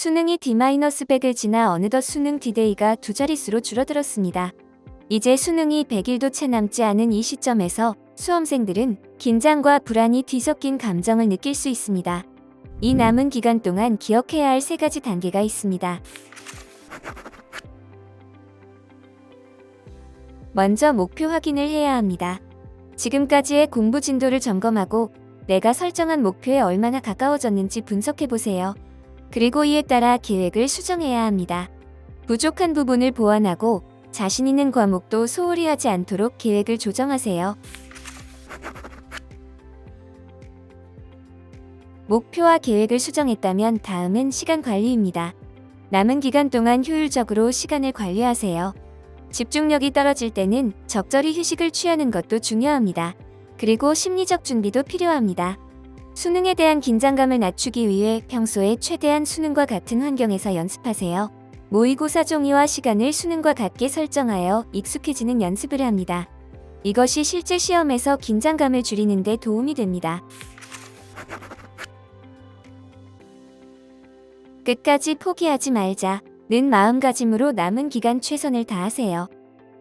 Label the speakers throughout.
Speaker 1: 수능이 D-100을 지나 어느덧 수능 디데이가 두 자릿수로 줄어들었습니다. 이제 수능이 100일도 채 남지 않은 이 시점에서 수험생들은 긴장과 불안이 뒤섞인 감정을 느낄 수 있습니다. 이 남은 기간 동안 기억해야 할 세 가지 단계가 있습니다. 먼저 목표 확인을 해야 합니다. 지금까지의 공부 진도를 점검하고 내가 설정한 목표에 얼마나 가까워졌는지 분석해 보세요. 그리고 이에 따라 계획을 수정해야 합니다. 부족한 부분을 보완하고 자신 있는 과목도 소홀히 하지 않도록 계획을 조정하세요. 목표와 계획을 수정했다면 다음은 시간 관리입니다. 남은 기간 동안 효율적으로 시간을 관리하세요. 집중력이 떨어질 때는 적절히 휴식을 취하는 것도 중요합니다. 그리고 심리적 준비도 필요합니다. 수능에 대한 긴장감을 낮추기 위해 평소에 최대한 수능과 같은 환경에서 연습하세요. 모의고사 종이와 시간을 수능과 같게 설정하여 익숙해지는 연습을 합니다. 이것이 실제 시험에서 긴장감을 줄이는 데 도움이 됩니다. 끝까지 포기하지 말자 는 마음가짐으로 남은 기간 최선을 다하세요.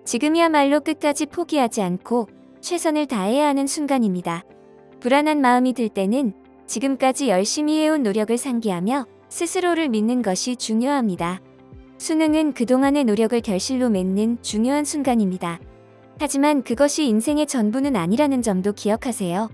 Speaker 1: 지금이야말로 끝까지 포기하지 않고 최선을 다해야 하는 순간입니다. 불안한 마음이 들 때는 지금까지 열심히 해온 노력을 상기하며 스스로를 믿는 것이 중요합니다. 수능은 그동안의 노력을 결실로 맺는 중요한 순간입니다. 하지만 그것이 인생의 전부는 아니라는 점도 기억하세요.